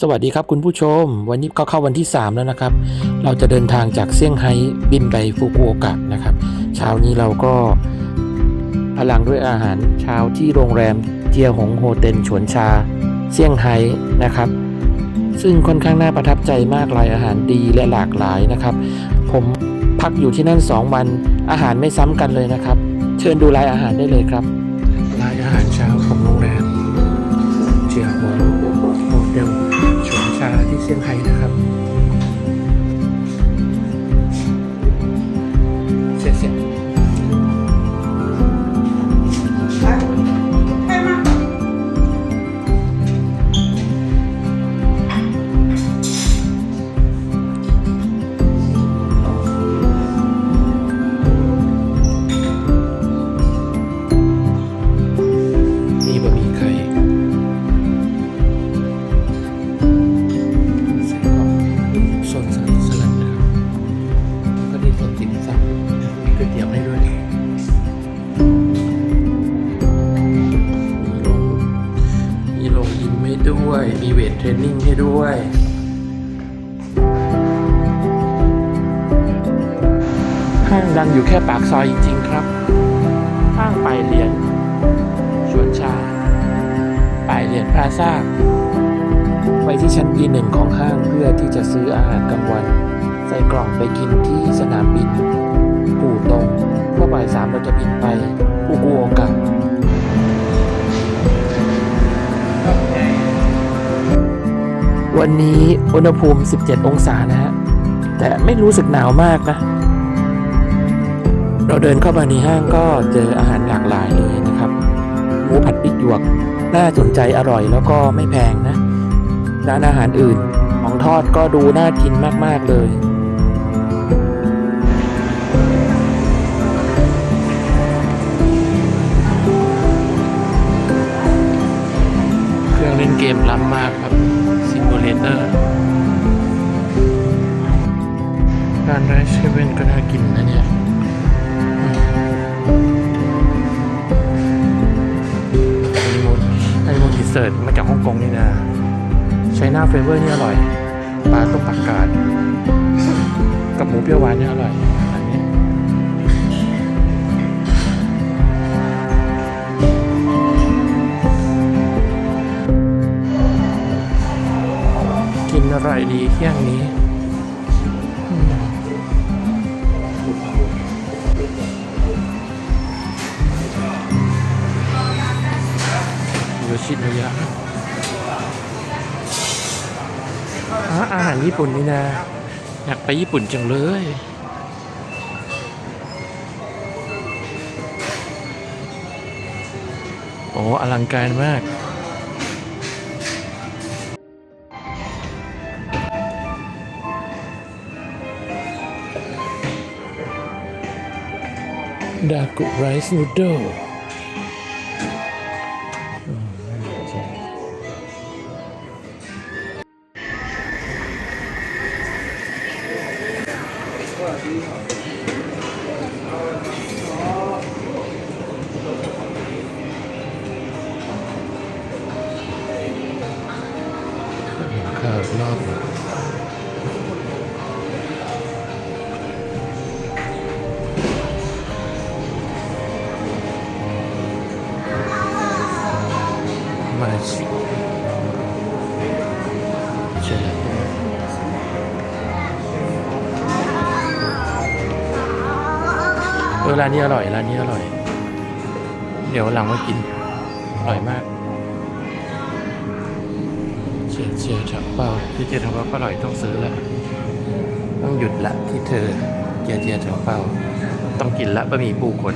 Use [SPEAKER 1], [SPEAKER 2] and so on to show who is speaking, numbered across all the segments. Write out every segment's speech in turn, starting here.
[SPEAKER 1] สวัสดีครับคุณผู้ชม วันนี้ก็เข้าวันที่ 3 แล้วนะครับ เราจะเดินทางจากเซี่ยงไฮ้บินไปฟุกุโอกะนะครับ เช้านี้เราก็พลังด้วยอาหารเช้าที่โรงแรมเจียหงโฮเต็นฉวนชาเซี่ยงไฮ้นะครับ ซึ่งค่อนข้างน่าประทับใจมากรายอาหารดีและหลากหลายนะครับ ผมพักอยู่ที่นั่น 2 วันอาหารไม่ซ้ำกันเลยนะครับ เชิญดูรายอาหารได้เลยครับรายอาหารเช้าของโรงแรมเจียหง เซี่ยงไฮ้นะครับ เทรนนิ่งให้ด้วย ห้างดังอยู่แค่ปากซอยจริงๆครับ ห้างปลายเหรียญชวนชาปลายเหรียญพลาซ่าไปที่ชั้น B1 ของห้างเพื่อที่จะซื้ออาหารกลางวัน ใส่กล่องไปกินที่สนามบินปู่ตงเมื่อบ่ายสามเราจะบินไปฟุกุโอกะ วันนี้อุณหภูมิ 17 องศานะฮะ แต่ไม่รู้สึกหนาวมากนะ เราเดินเข้ามาในห้างก็เจออาหารหลากหลายเลยนะครับ หมูผัดพริกหยวก น่าสนใจอร่อยแล้วก็ไม่แพงนะ ร้านอาหารอื่นของทอดก็ดูน่ากินมากๆเลยานไรเซเว่นก็น่ากินนะเนี่ยอันนี้มูนอันนี้มูนทีเซิร์ตมาจากฮ่องกงนี่นะไชน่าเฟเวอร์นี่อร่อย ปลาต้มผักกาดกับหมูเปรี้ยวหวานนี่อร่อยอันนี้กินอะไรดีเที่ยงนี้ ชิโนยะอาอาหารญี่ปุ่นนี่นะ อยากไปญี่ปุ่นจังเลยโอ้อลังการมากดากุไรซ์นูโด ออร้านนี้อร่อยร้านนี้อร่อย เดี๋ยวหลังมากิน อร่อยมากเจียเจียถังเปาที่เจียถังเปาก็อร่อยต้องซื้อละต้องหยุดละที่เธอเจียเจียถังเปาต้องกินละบะหมี่ปูขน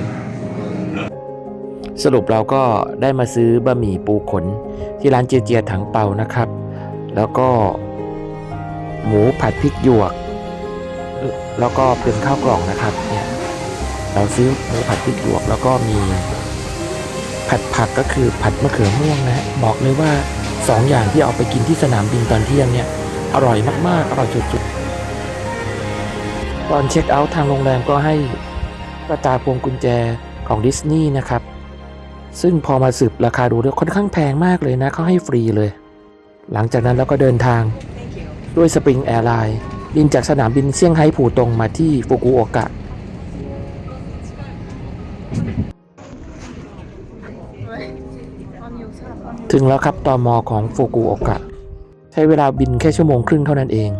[SPEAKER 1] สรุปเราก็ได้มาซื้อบะหมี่ปูขน ที่ร้านเจียเจียถังเปานะครับ แล้วก็ หมูผัดพริกหยวก แล้วก็เป็นข้าวกล่องนะครับเนี่ย เราซื้อหมูผัดพริกหยวกแล้วก็มี ผัดผักก็คือผัดมะเขือม่วงนะฮะบอกเลยว่าสองอย่างที่เอาไปกินที่สนามบินตอนเที่ยงเนี่ยอร่อยมาก ๆ อร่อยสุดๆ ตอนเช็คเอาท์ทางโรงแรมก็ให้กระตาพวงกุญแจของดิสนีย์นะครับ ซึ่งพอมาสืบราคาดูแล้วค่อนข้างแพงมากเลยนะเขาให้ฟรีเลย หลังจากนั้นเราก็เดินทางด้วยสปริงแอร์ไลน์บินจากสนามบินเซี่ยงไฮ้ผู่ตรงมาที่ฟุกุโอกะ ถึงแล้วครับตอมอของฟุกุโอกะ ใช้เวลาบินแค่ชั่วโมงครึ่งเท่านั้นเอง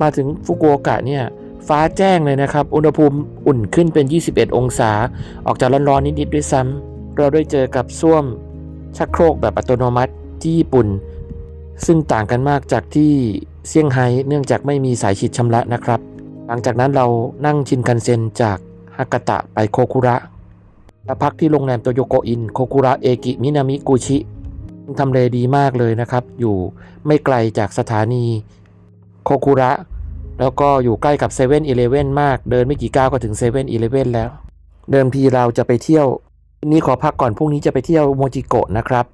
[SPEAKER 1] มาถึงฟุกุโอกะเนี่ย ฟ้าแจ้งเลยนะครับ อุณหภูมิอุ่นขึ้นเป็น 21 องศา ออกจากร้อนๆนิดๆด้วยซ้ำเราได้เจอกับส้วมชักโครกแบบอัตโนมัติที่ญี่ปุ่น ซึ่งต่างกันมากจากที่เซี่ยงไฮ้เนื่องจากไม่มีสายฉีดชำระนะครับ หลังจากนั้นเรานั่งชินคันเซ็นจากฮากาตะไปโคคุระและพักที่โรงแรมโตโยโกอินโคคุระเอกิมินามิกุชิทำเลดีมากเลยนะครับ อยู่ไม่ไกลจากสถานีโคคุระ แล้วก็อยู่ใกล้กับ7 e เ e ่ e อมาก เดินไม่กี่ก้าวก็ถึง7 e เ e ่ e อแล้ว เดิมทีเราจะไปเที่ยววันนี้ขอพักก่อนพรุ่งนี้จะไปเที่ยวโมจิโกะนะครับ